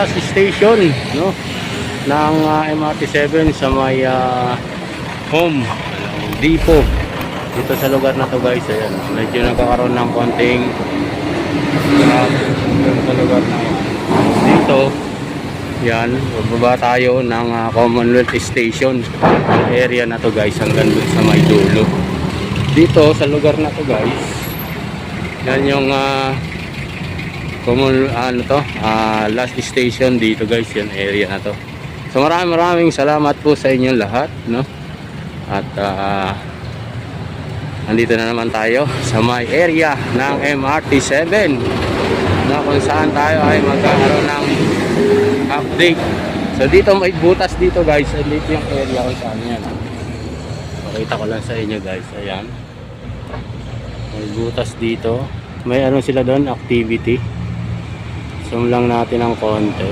last station, no? Ng ah, MRT7 sa may ah, home depot. Dito sa lugar na to guys, ayan. Medyo nagkakaroon ng konting dito sa lugar na yan. Dito, yan, bababa tayo ng ah, Commonwealth Station. Area na to guys, hanggang dun sa may dulo. Dito, sa lugar na to guys, yan yung ah, common ano to? Ah, last station dito guys yan area na to. So maraming maraming salamat po sa inyong lahat no? At ah, andito na naman tayo sa my area ng MRT7 na kung saan tayo ay magkakaroon ng update. So dito may butas dito guys. Dito yung area kung saan yan. Pakita ko lang sa inyo guys. Ayan. May butas dito. May ano sila doon? Activity zoom lang natin ng konti.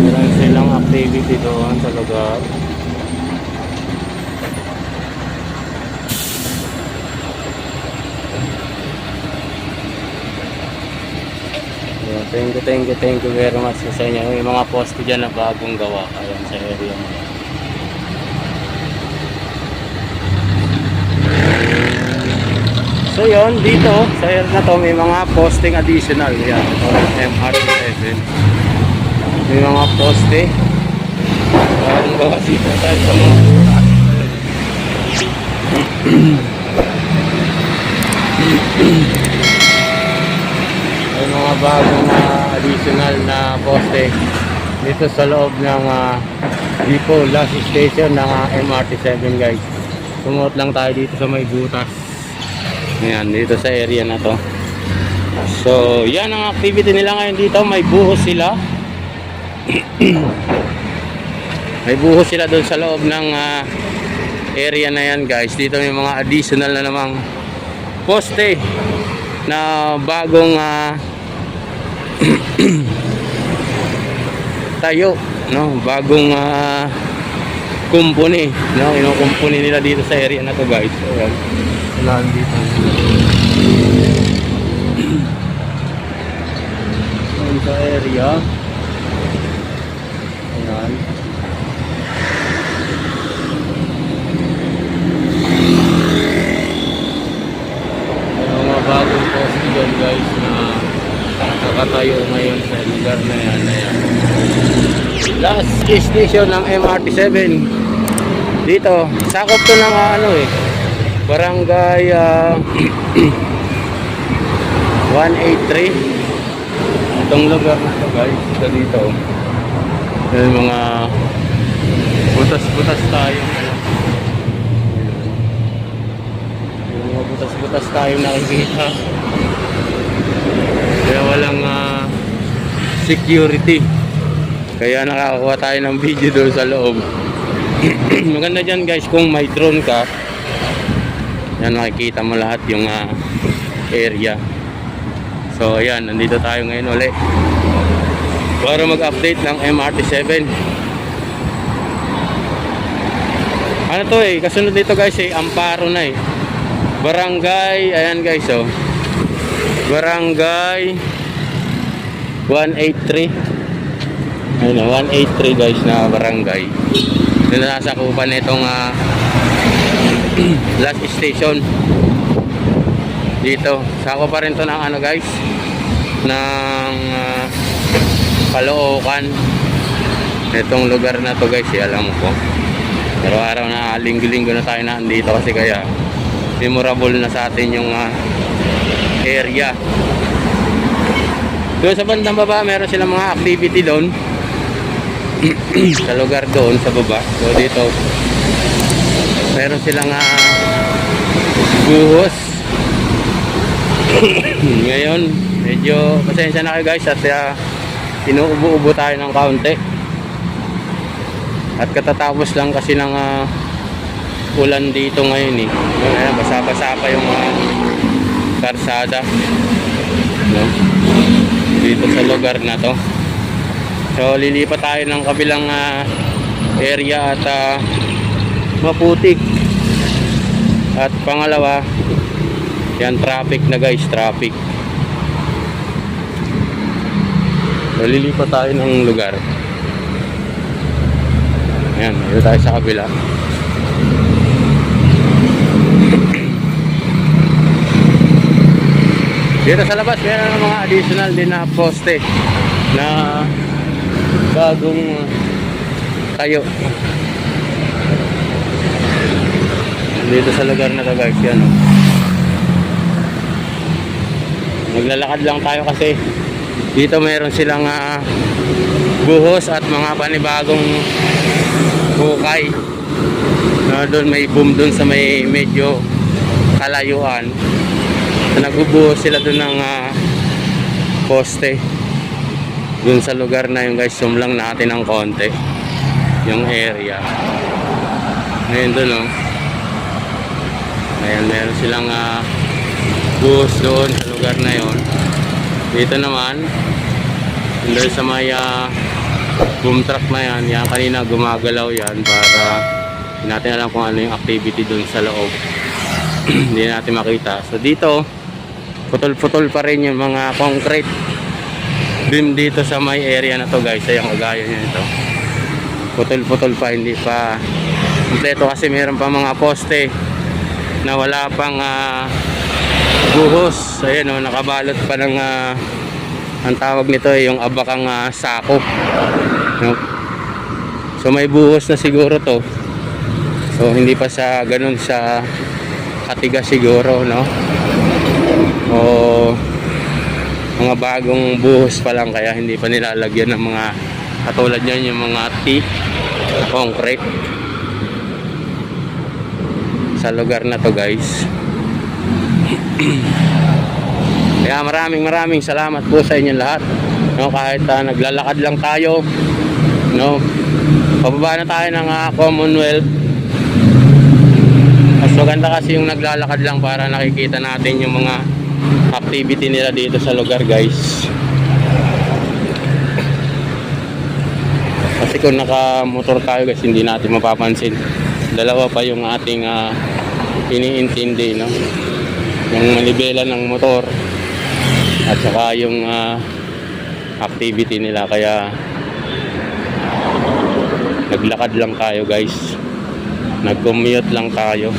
Meron silang activity doon sa lugar Ayan, Thank you, thank you, thank you very much sa inyo. May mga poste dyan na bagong gawa. Ayan, sa area mo. So yun, dito sa area na to may mga posting additional. Yan, MR7. May mga poste. Bagong gawa dito tayo sa mga may mga bagong ah, additional na poste dito sa loob ng uh, depot last station ng ah, MRT7 guys. Sumuot lang tayo dito sa may butas. Ayan, dito sa area na to. So yan ang activity nila ngayon dito. May buhos sila. May buhos sila doon sa loob ng ah, area na yan guys. Dito may mga additional na namang poste na bagong ah, tayo no? Bagong ah, kumpuni no? Kinukumpuni nila dito sa area na to guys. Ayan. Unahan dito. Ayan sa area. Ayan. May mga bagong poste dyan guys na nakatayo ngayon sa lugar na yan. Ayan. Last station ng MRT7. Dito, sakop to ng ah, ano eh. Barangay ah, 183. Itong lugar na to guys. Ito dito. Yung mga butas-butas tayo. Yung mga butas-butas tayo nakikita. Walang ah, security. Kaya nakakakuha tayo ng video doon sa loob. Maganda dyan guys kung may drone ka. Yan makikita mo lahat yung ah, area. So ayan, nandito tayo ngayon ulit. Para mag-update ng MRT7. Ano to eh, kasunod dito guys eh, Amparo na eh. Barangay, ayan guys oh. Barangay 183 Ayun na, 183 guys na barangay. Doon na nasa kupan nitong ah, last station. Dito, sako pa rin to ng ano guys ng ah, Caloocan. Itong lugar na to guys, eh, alam ko Araw-araw na linggo-linggo na tayo na andito kasi kaya memorable na sa atin yung ah, area. Doon sa bandang baba, meron silang mga activity doon. sa lugar doon, sa baba. So dito, meron silang uh, buhos. Ngayon, medyo pasensya na kayo guys at uh, inuubo-ubo tayo ng kaunti. At katatapos lang kasi ng ah, ulan dito ngayon eh. Basa-basa pa yung mga karsada. No? Dito sa lugar na to. So lilipat tayo ng kabilang ah, area at ah, maputik. At pangalawa, yan traffic na guys, traffic. So, lilipat tayo ng lugar. Ayan, dito tayo sa kabila. Dito sa labas, meron mga additional din na poste na bagong tayo. Dito sa lugar na to guys, yan. oh. Naglalakad lang tayo kasi dito meron silang ah, buhos at mga panibagong hukay. Na doon may boom doon sa may medyo kalayuan. Nagbubuhos sila doon ng ah, poste. Doon sa lugar na yung guys, zoom lang natin ng konti. Yung area. Ngayon doon oh. Ayan, meron silang ah, buhos doon sa lugar na yon. Dito naman, doon sa may ah, boom truck na yan, yan kanina gumagalaw yan para hindi natin alam kung ano yung activity doon sa loob. hindi natin makita. So dito, putol-putol pa rin yung mga concrete beam dito sa may area na to guys. Ayan, kagaya nyo ito. Putol-putol pa, hindi pa kompleto kasi meron pa mga poste na wala pang ah, buhos. Ayan o, nakabalot pa ng ah, ang tawag nito ay yung abakang ah, sako. So may buhos na siguro to. So hindi pa sa ganun sa katigas siguro, no? O mga bagong buhos pa lang kaya hindi pa nilalagyan ng mga katulad yan yung mga T concrete. Sa lugar na to guys. Kaya maraming maraming salamat po sa inyong lahat. No, kahit ah, naglalakad lang tayo no, pababa na tayo ng ah, Commonwealth. Mas maganda kasi yung naglalakad lang para nakikita natin yung mga activity nila dito sa lugar guys. Kasi kung nakamotor tayo guys hindi natin mapapansin. Dalawa pa yung ating ah, iniintindi no? Yung manibela ng motor at saka yung ah, activity nila. Kaya naglakad lang tayo guys. Nag-commute lang tayo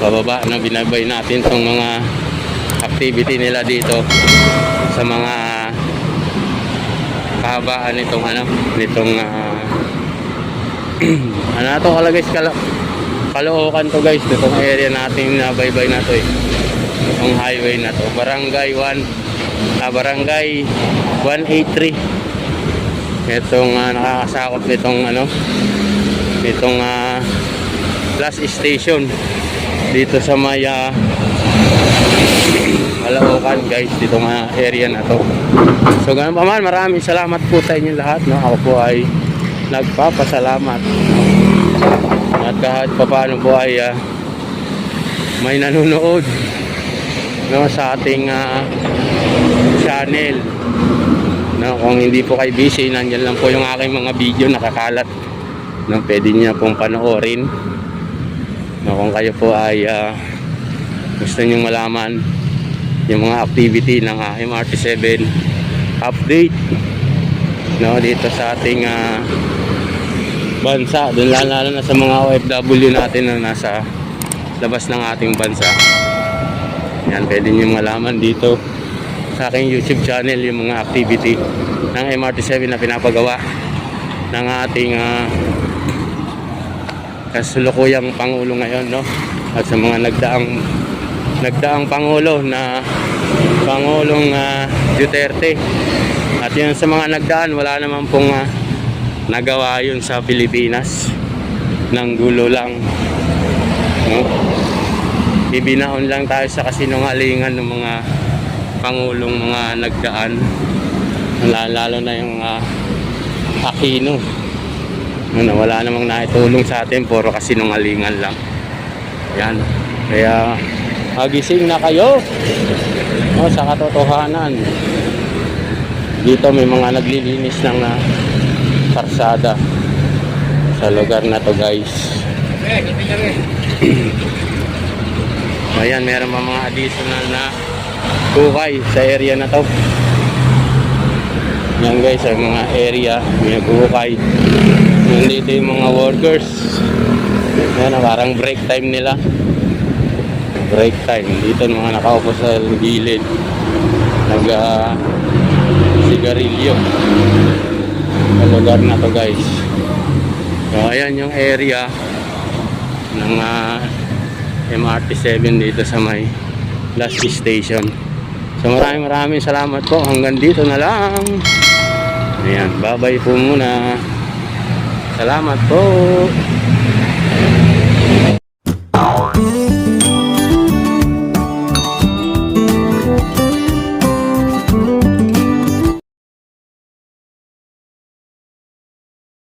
pababa na binabay natin tong mga activity nila dito sa mga kahabaan nitong ano nitong ah, ano to kala guys kala Caloocan to guys itong area natin na baybay na to eh. Itong highway na to. Barangay 1 ah, barangay 183 itong ah, nakakasakop nitong ano nitong ah, last station dito sa may Caloocan guys dito nga area na to. So ganun pa man maraming salamat po sa inyo lahat no? ako po ay nagpapasalamat. At kahit pa paano po ay ah, may nanonood no, sa ating ah, channel. No, kung hindi po kayo busy nandyan lang po yung aking mga video nakakalat. No, pwede niya pong panoorin no, kung kayo po ay ah, gusto nyong malaman yung mga activity ng ah, MRT7 update no dito sa ating ah, bansa. Doon lalo na sa mga OFW natin na nasa labas ng ating bansa. Yan pwede nyo malaman dito sa aking YouTube channel yung mga activity ng MRT7 na pinapagawa ng ating ah, kasulukuyang Pangulo ngayon no? At sa mga nagdaang nagdaang Pangulo na Pangulong ah, Duterte. At yun sa mga nagdaan wala naman pong ah, nagawa yun sa Pilipinas. Ng gulo lang no? ibinaon lang tayo sa kasinungalingan ng mga pangulong mga nagdaan. Lalo na yung uh, Aquino ano, wala namang naitulong sa atin puro kasinungalingan lang yan kaya magising na kayo no, sa katotohanan dito may mga naglilinis ng uh, karsada sa lugar na to guys. Ayan, meron pa mga additional na kukay sa area na to. Yan guys, sa mga area, may kukay. Nandito yung mga workers. Yan, parang break time nila. Break time. Dito mga nakaupo sa gilid. Nag ah, sigarilyo. Sa lugar na to guys. So, ayan yung area ng ah, MRT7 dito sa may last station. So maraming maraming salamat po. Hanggang dito na lang. Ayan, bye-bye po muna. Salamat po.